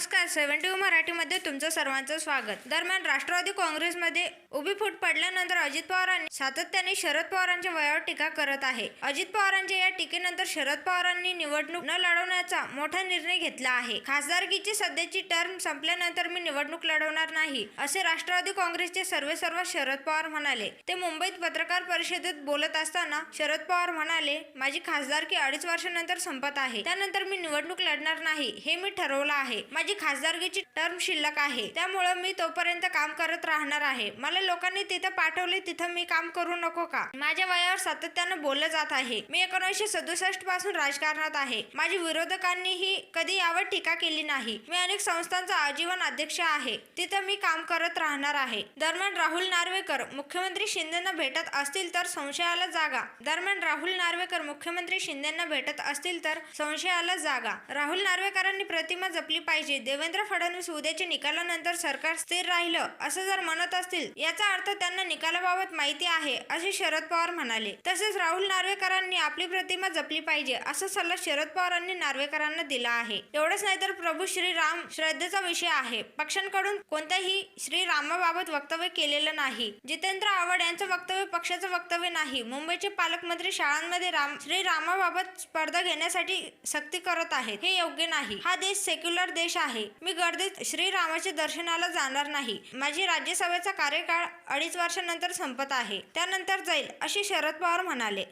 नमस्कार सेव्हन्टी मराठीमध्ये तुमचं सर्वांचं स्वागत. दरम्यान राष्ट्रवादी काँग्रेसमध्ये उभी फूट पडल्यानंतर अजित पवारांनी सातत्याने शरद पवारांच्या वयावर टीका करत आहे. अजित पवारांच्या या टीकेनंतर शरद पवारांनी निवडणूक न लढवण्याचा मोठा निर्णय घेतला आहे. खासदारकीची सध्याची टर्म संपल्यानंतर मी निवडणूक लढवणार नाही असे राष्ट्रवादी काँग्रेसचे सर्वे सर्व शरद पवार म्हणाले. ते मुंबईत पत्रकार परिषदेत बोलत असताना शरद पवार म्हणाले माझी खासदारकी अडीच वर्षानंतर संपत आहे. त्यानंतर मी निवडणूक लढणार नाही हे मी ठरवलं आहे. माझी खासदारकीची टर्म शिल्लक आहे. त्यामुळं मी तोपर्यंत काम करत राहणार आहे. मला लोकांनी तिथं पाठवले तिथं मी काम करू नको का? माझ्या वयावर सातत्यानं बोललं जात आहे. मी एकोणीसशे सदुसष्टपासून राजकारणात आहे. माझी विरोधकांनीही कधी यावर टीका केली नाही. मी अनेक संस्थांचा आजीवन अध्यक्ष आहे. तिथं मी काम करत राहणार आहे. दरम्यान राहुल नार्वेकर मुख्यमंत्री शिंदेना भेटत असतील तर संशयाला जागा. दरम्यान राहुल नार्वेकर मुख्यमंत्री शिंदेना भेटत असतील तर संशयाला जागा. राहुल नार्वेकरांनी प्रतिमा जपली पाहिजे. देवेंद्र फडणवीस उद्याच्या निकालानंतर सरकार स्थिर राहिलं असं जर म्हणत असतील याचा अर्थ त्यांना निकालाबाबत माहिती आहे असे शरद पवार म्हणाले. तसेच राहुल नार्वेकरांनी आपली प्रतिमा जपली पाहिजे असा सल्ला शरद पवारांनी नार्वेकरांना दिला आहे. एवढंच नाही तर प्रभू श्रीराम श्रद्धेचा विषय आहे. पक्षांकडून कोणत्याही श्रीरामाबाबत वक्तव्य केलेलं नाही. जितेंद्र आव्हाड यांचं वक्तव्य पक्षाचं वक्तव्य नाही. मुंबईचे पालकमंत्री शाळांमध्ये राम श्रीरामाबाबत स्पर्धा घेण्यासाठी सक्ती करत आहेत. हे योग्य नाही. हा देश सेक्युलर देश आहे. मी गर्दीत श्रीरामाच्या दर्शनाला जाणार नाही. माझी राज्यसभेचा कार्यकाळ अडीच वर्षानंतर संपत आहे. त्यानंतर जाईल असे शरद पवार म्हणाले.